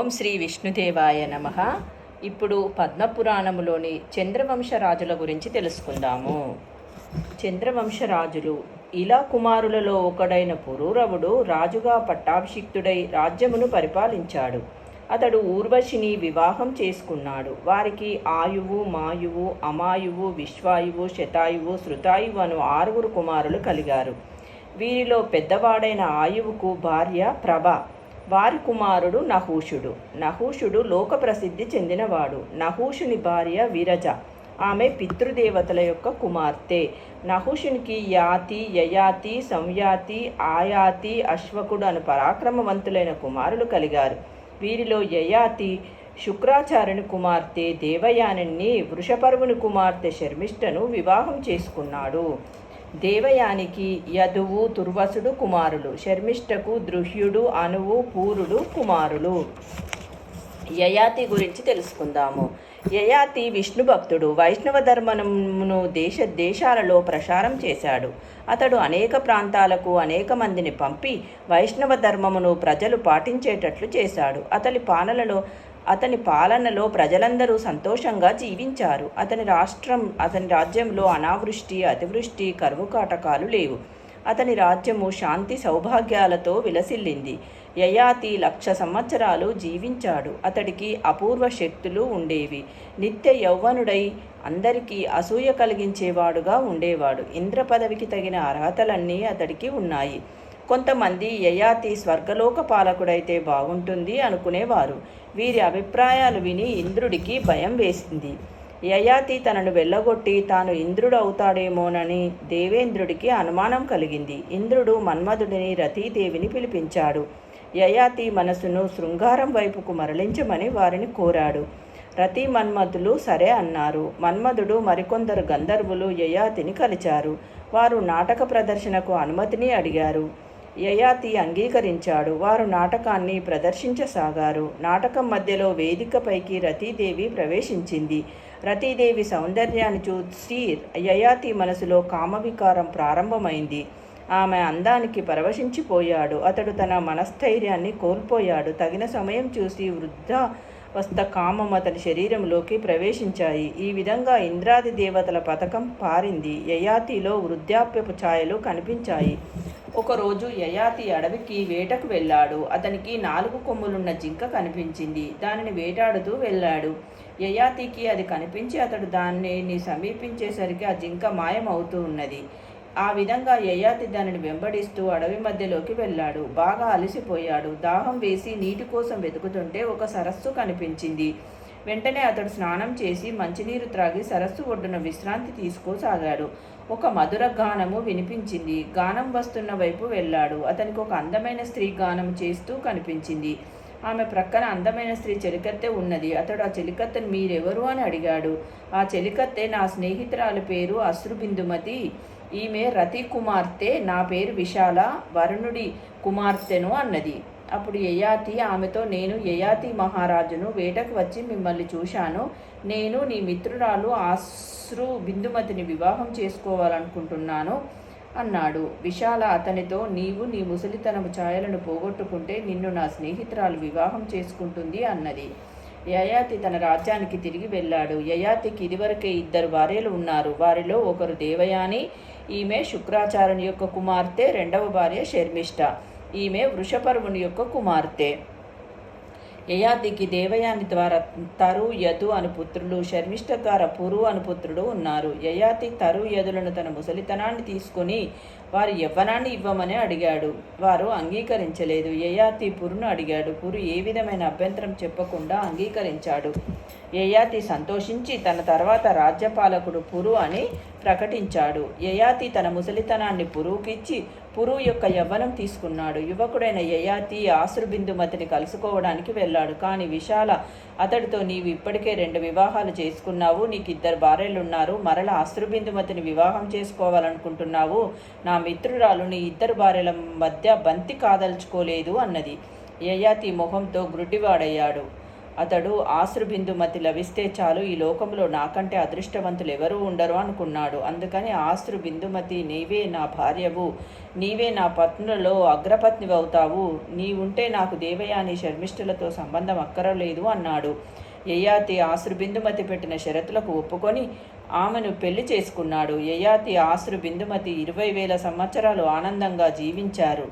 ఓం శ్రీ విష్ణుదేవాయ నమ. ఇప్పుడు పద్మపురాణములోని చంద్రవంశ రాజుల గురించి తెలుసుకుందాము. చంద్రవంశ రాజులు ఇలా కుమారులలో ఒకడైన పురూరవుడు రాజుగా పట్టాభిషిక్తుడై రాజ్యమును పరిపాలించాడు. అతడు ఊర్వశిని వివాహం చేసుకున్నాడు. వారికి ఆయువు మాయువు అమాయువు విశ్వాయువు శతాయువు శృతాయువు అను ఆరుగురు కుమారులు కలిగారు. వీరిలో పెద్దవాడైన ఆయువుకు భార్య ప్రభ. వారి కుమారుడు నహూషుడు. నహూషుడు లోక ప్రసిద్ధి చెందినవాడు. నహూషుని భార్య విరజ. ఆమె పితృదేవతల యొక్క కుమార్తె. నహుషునికి యాతి యయాతి సంయాతి ఆయాతి అశ్వకుడు అను పరాక్రమవంతులైన కుమారులు కలిగారు. వీరిలో యయాతి శుక్రాచార్యుని కుమార్తె దేవయానిని వృషపర్వుని కుమార్తె శర్మిష్టను వివాహం చేసుకున్నాడు. దేవయానికి యదువు దుర్వసుడు కుమారులు శర్మిష్టకు దృహ్యుడు అనువు పూరుడు కుమారులు. యయాతి గురించి తెలుసుకుందాము. యయాతి విష్ణు భక్తుడు వైష్ణవ ధర్మమును దేశ దేశాలలో ప్రసారం చేశాడు. అతడు అనేక ప్రాంతాలకు అనేక మందిని పంపి వైష్ణవ ధర్మమును ప్రజలు పాటించేటట్లు చేశాడు. అతని పాలనలో అతని పాలనలో ప్రజలందరూ సంతోషంగా జీవించారు. అతని రాష్ట్రం అతని రాజ్యంలో అనావృష్టి అతివృష్టి కరువు కాటకాలు లేవు. అతని రాజ్యము శాంతి సౌభాగ్యాలతో విలసిల్లింది. యయాతి లక్ష సంవత్సరాలు జీవించాడు. అతడికి అపూర్వ శక్తులు ఉండేవి. నిత్య యౌవనుడై అందరికీ అసూయ కలిగించేవాడుగా ఉండేవాడు. ఇంద్ర పదవికి తగిన అర్హతలన్నీ అతడికి ఉన్నాయి. కొంతమంది యయాతి స్వర్గలోక పాలకుడైతే బాగుంటుంది అనుకునేవారు. వీరి అభిప్రాయాలు విని ఇంద్రుడికి భయం వేసింది. యయాతి తనను వెళ్ళగొట్టి తాను ఇంద్రుడు అవుతాడేమోనని దేవేంద్రుడికి అనుమానం కలిగింది. ఇంద్రుడు మన్మధుడిని రతీదేవిని పిలిపించాడు. యయాతి మనసును శృంగారం వైపుకు మరలించమని వారిని కోరాడు. రతి మన్మధులు సరే అన్నారు. మన్మధుడు మరికొందరు గంధర్వులు యయాతిని కలిచారు. వారు నాటక ప్రదర్శనకు అనుమతిని అడిగారు. యయాతి అంగీకరించాడు. వారు నాటకాన్ని ప్రదర్శించసాగారు. నాటకం మధ్యలో వేదికపైకి రతీదేవి ప్రవేశించింది. రతీదేవి సౌందర్యాన్ని చూసి యయాతి మనసులో కామవికారం ప్రారంభమైంది. ఆమె అందానికి పరవశించిపోయాడు. అతడు తన మనస్థైర్యాన్ని కోల్పోయాడు. తగిన సమయం చూసి వృద్ధ వస్త కామం అతని శరీరంలోకి ప్రవేశించాయి. ఈ విధంగా ఇంద్రాది దేవతల పథకం పారింది. యయాతిలో వృద్ధాప్యపు ఛాయలు కనిపించాయి. ఒకరోజు యయాతి అడవికి వేటకు వెళ్ళాడు. అతనికి నాలుగు కొమ్ములున్న జింక కనిపించింది. దానిని వేటాడుతూ వెళ్ళాడు. యయాతికి అది కనిపించి అతడు దానిని సమీపించేసరికి ఆ జింక మాయమవుతూ ఉన్నది. ఆ విధంగా యయాతి దానిని వెంబడిస్తూ అడవి మధ్యలోకి వెళ్ళాడు. బాగా అలసిపోయాడు. దాహం వేసి నీటి కోసం వెతుకుతుంటే ఒక సరస్సు కనిపించింది. వెంటనే అతడు స్నానం చేసి మంచినీరు త్రాగి సరస్సు ఒడ్డున విశ్రాంతి తీసుకోసాగాడు. ఒక మధుర గానము వినిపించింది. గానం వస్తున్న వైపు వెళ్ళాడు. అతనికి ఒక అందమైన స్త్రీ గానం చేస్తూ కనిపించింది. ఆమె ప్రక్కన అందమైన స్త్రీ చెలికత్తె ఉన్నది. అతడు ఆ చెలికత్తెను మీరెవరు అని అడిగాడు. ఆ చెలికత్తె నా స్నేహితురాలి పేరు అశ్రుబిందుమతి. ఈమె రతి కుమార్తె నా పేరు విశాల. వరుణుడి కుమార్తెను అన్నది. అప్పుడు యయాతి ఆమెతో నేను యయాతి మహారాజును వేటకు వచ్చి మిమ్మల్ని చూశాను. నేను నీ మిత్రురాలు ఆశ్రు బిందుమతిని వివాహం చేసుకోవాలనుకుంటున్నాను అన్నాడు. విశాల అతనితో నీవు నీ ముసలితనము ఛాయలను పోగొట్టుకుంటే నిన్ను నా స్నేహితురాలు వివాహం చేసుకుంటుంది అన్నది. యయాతి తన రాజ్యానికి తిరిగి వెళ్ళాడు. యయాతికి ఇదివరకే ఇద్దరు భార్యలు ఉన్నారు. వారిలో ఒకరు దేవయాని ఈమె శుక్రాచార్యుని యొక్క కుమార్తె రెండవ భార్య శర్మిష్ట ఈమె వృషపర్వుని యొక్క కుమార్తె. యయాతికి దేవయాని ద్వారా తరు యదు అను పుత్రులు శర్మిష్ట ద్వారా పురు అను పుత్రుడు ఉన్నారు. యయాతి తరు యదులను తన ముసలితనాన్ని తీసుకొని వారి యవ్వనాన్ని ఇవ్వమని అడిగాడు. వారు అంగీకరించలేదు. యయాతి పురును అడిగాడు. పురు ఏ విధమైన అభ్యంతరం చెప్పకుండా అంగీకరించాడు. యయాతి సంతోషించి తన తర్వాత రాజ్యపాలకుడు పురు అని ప్రకటించాడు. యయాతి తన ముసలితనాన్ని పురువుకిచ్చి పురువు యొక్క యవ్వనం తీసుకున్నాడు. యువకుడైన యయాతి ఆశ్రుబిందుమతిని కలుసుకోవడానికి వెళ్ళాడు. కానీ విశాల అతడితో నీవు ఇప్పటికే రెండు వివాహాలు చేసుకున్నావు నీకు ఇద్దరు భార్యలున్నారు మరల ఆశ్రుబిందుమతిని వివాహం చేసుకోవాలనుకుంటున్నావు. నా మిత్రురాలు నీ ఇద్దరు భార్యల మధ్య బంతి కాదల్చుకోలేదు అన్నది. యయాతి మొహంతో గ్రుడ్డివాడయ్యాడు అతడు ఆశ్రుబిందుమతి లభిస్తే చాలు ఈ లోకంలో నాకంటే అదృష్టవంతులు ఎవరూ ఉండరు అనుకున్నాడు. అందుకని ఆశ్రు బిందుమతి నీవే నా భార్యవు నీవే నా పత్నులలో అగ్రపత్ని అవుతావు నీవుంటే నాకు దేవయాని శర్మిష్ఠులతో సంబంధం అక్కరలేదు అన్నాడు. యయాతి ఆశ్రు బిందుమతి పెట్టిన షరతులకు ఒప్పుకొని ఆమెను పెళ్ళి చేసుకున్నాడు. యయాతి ఆశ్రు బిందుమతి ఇరవై వేల సంవత్సరాలు ఆనందంగా జీవించారు.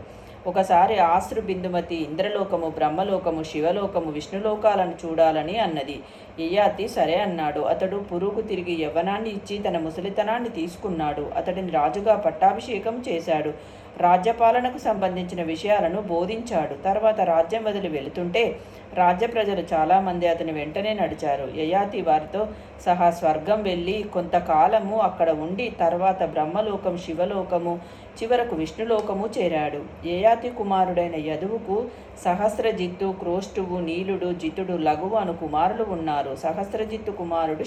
ఒకసారి ఆశ్రు బిందుమతి ఇంద్రలోకము బ్రహ్మలోకము శివలోకము విష్ణులోకాలను చూడాలని అన్నది. యయాతి సరే అన్నాడు. అతడు పురుగు తిరిగి యవ్వనాన్ని ఇచ్చి తన ముసలితనాన్ని తీసుకున్నాడు. అతడిని రాజుగా పట్టాభిషేకం చేశాడు. రాజ్యపాలనకు సంబంధించిన విషయాలను బోధించాడు. తర్వాత రాజ్యం వదిలి వెళుతుంటే రాజ్య ప్రజలు చాలామంది అతని వెంటనే నడిచారు. యయాతి వారితో సహా స్వర్గం వెళ్ళి కొంతకాలము అక్కడ ఉండి తర్వాత బ్రహ్మలోకం శివలోకము చివరకు విష్ణులోకము చేరాడు. యయాతి కుమారుడైన యదువుకు సహస్రజిత్తు క్రోష్టువు నీలుడు జితుడు లఘువు అను కుమారులు ఉన్నారు. సహస్రజిత్తు కుమారుడు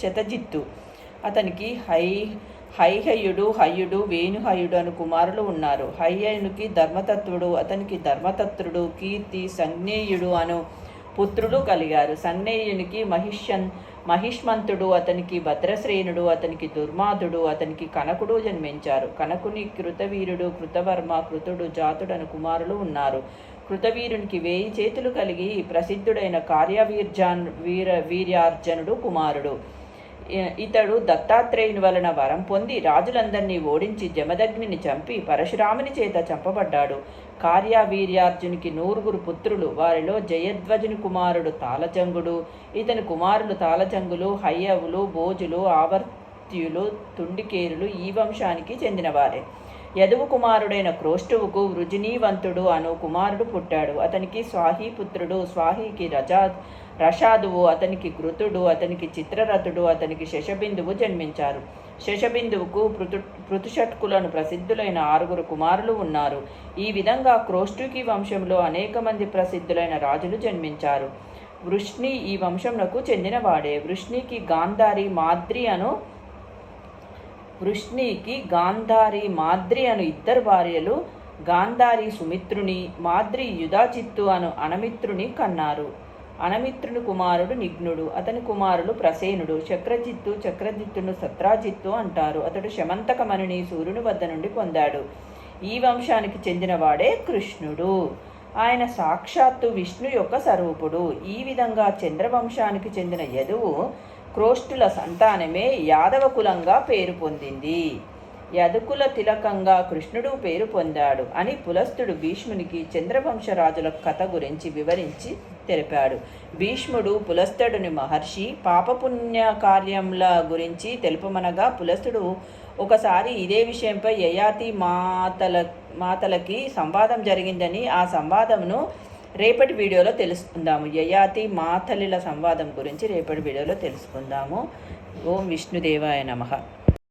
శతజిత్తు. అతనికి హై హైహయుడు హయుడు వేణుహయుడు అను కుమారులు ఉన్నారు. హయ్యయునికి ధర్మతత్వుడు అతనికి ధర్మతత్రుడు కీర్తి సంజ్ఞేయుడు అను పుత్రులు కలిగారు. సంజ్ఞేయునికి మహిష్యన్ మహిష్మంతుడు అతనికి భద్రశ్రేణుడు అతనికి దుర్మాధుడు అతనికి కనకుడు జన్మించారు. కనకుని కృతవీరుడు కృతవర్మ కృతుడు జాతుడను కుమారులు ఉన్నారు. కృతవీరునికి వేయి చేతులు కలిగి ప్రసిద్ధుడైన కార్యవీర్జాన్ వీర వీర్యార్జనుడు కుమారుడు. ఇతడు దత్తాత్రేయుని వలన వరం పొంది రాజులందరినీ ఓడించి జమదగ్నిని చంపి పరశురాముని చేత చంపబడ్డాడు. కార్యవీర్యార్జునికి నూరుగురు పుత్రులు. వారిలో జయధ్వజుని కుమారుడు తాళజంగుడు ఇతని కుమారులు తాళజంగులు హయ్యవులు భోజులు ఆవర్త్యులు తుండికేరులు ఈ వంశానికి చెందినవారే. యదువు కుమారుడైన క్రోష్టువుకు వృజినీవంతుడు అను కుమారుడు పుట్టాడు. అతనికి స్వాహీపుత్రుడు స్వాహీకి రజా రషాదువు అతనికి కృతుడు అతనికి చిత్రరథుడు అతనికి శశబిందువు జన్మించారు. శశబిందువుకు పృతు పృతుషట్కులను ప్రసిద్ధులైన ఆరుగురు కుమారులు ఉన్నారు. ఈ విధంగా క్రోష్టుకి వంశంలో అనేక మంది ప్రసిద్ధులైన రాజులు జన్మించారు. వృష్ణి ఈ వంశంలకు చెందినవాడే. వృష్ణికి గాంధారి మాద్రి అను వృష్ణికి గాంధారి మాద్రి అను ఇద్దరు భార్యలు గాంధారి సుమిత్రుని మాద్రి యుధాచిత్తు అను అనమిత్రుని కన్నారు. అనమిత్రుని కుమారుడు నిఘ్నుడు అతని కుమారులు ప్రసేనుడు చక్రజిత్తు చక్రజిత్తును సత్రాజిత్తు అంటారు. అతడు శమంతకమణిని సూర్యుని వద్ద నుండి పొందాడు. ఈ వంశానికి చెందినవాడే కృష్ణుడు. ఆయన సాక్షాత్తు విష్ణు యొక్క స్వరూపుడు. ఈ విధంగా చంద్రవంశానికి చెందిన యదువు క్రోష్టుల సంతానమే యాదవ కులంగా పేరు పొందింది. యదుకుల తిలకంగా కృష్ణుడు పేరు పొందాడు అని పులస్తుడు భీష్మునికి చంద్రవంశరాజుల కథ గురించి వివరించి తెలిపాడు. భీష్ముడు పులస్తుడుని మహర్షి పాపపుణ్య కార్యముల గురించి తెలుపమనగా పులస్తుడు ఒకసారి ఇదే విషయంపై యయాతి మాతల మాతలకి సంవాదం జరిగిందని ఆ సంవాదంను రేపటి వీడియోలో తెలుసుకుందాము. యయాతి మాతలిల సంవాదం గురించి రేపటి వీడియోలో తెలుసుకుందాము. ఓం విష్ణుదేవాయ నమ.